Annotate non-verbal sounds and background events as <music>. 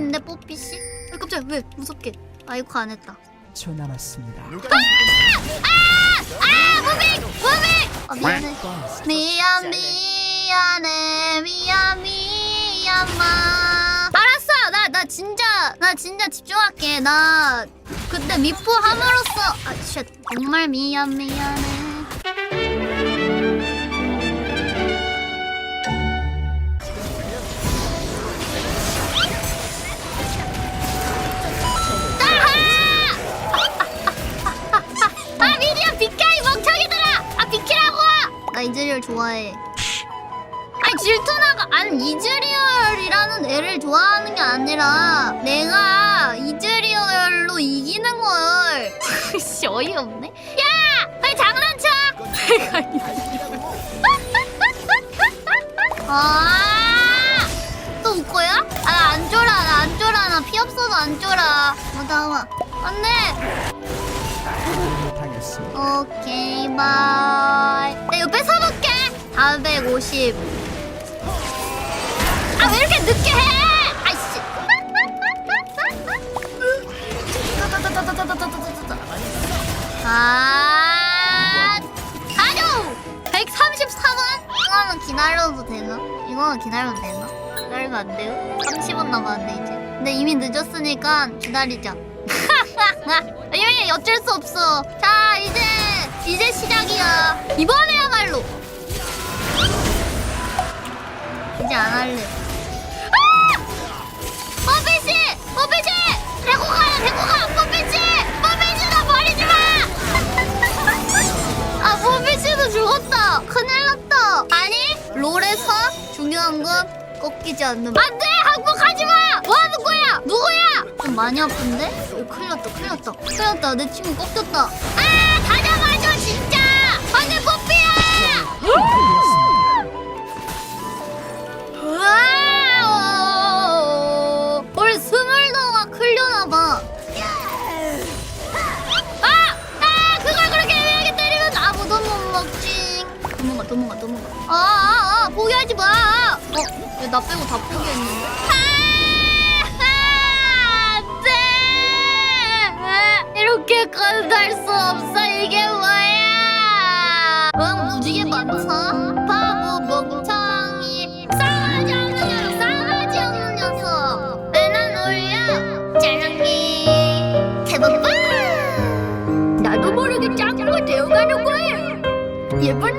뽀삐인데 뽀삐씨? 왜 깜짝이야 왜 무섭게? 아이코 안 했다. 10초 남았습니다. 아! 무빙 무빙 아 미안해. 미안 미안해. 미안 미안마. 알았어. 나 나 진짜 나 진짜 집중할게. 나 그때 미포 함으로써 아쉣. 정말 미안 미안해 이즈리얼 좋아해. 아니 질투나가 아니 이즈리얼이라는 애를 좋아하는 게 아니라 내가 이즈리얼로 이기는 걸. <laughs> 씨 어이없네. 야! 빨리 장난쳐! <laughs> 아또 웃거야? 아안 쫄아 나 안 쫄아 나 피 없어서 안 쫄아. 어 나와 안돼. 당했습니다. 오케이 바이 450 아 왜 이렇게 늦게 해 아이씨 아 가죠 133원 이거는 기다려도 되나? 이거는 기다려도 되나? 기다리면 안 돼요? 30원 남았는데 이제 근데 이미 늦었으니까 기다리자 <laughs> 이미 어쩔 수 없어. 자, 이제 이제 시작이야. 이번에 안 할래. 아! <laughs> 아, 중요한 건 꺾이지 않는. 안 돼, 항복하지 마. 뭐 하는 거야? 누구야? 좀 많이 아픈데? 오, 큰일 났다, 큰일 났다. 큰일 났다. 내 친구 꺾였다. 아, 도망가, 도망가, 도망가. 아, 아, 아, 포기하지 마. 어, 왜 나 빼고 다 포기했는데? 아, 안 돼. 이렇게까지 달수 없어. 이게 뭐야? 응, 무지개 많다. 바보 멍청이. 싸가지 없는 녀석, 싸가지 없는 녀석. 왜난 올려? 짜장면. 대박봐. 나도 모르게 짱구가 되어가는 거예요. 예쁜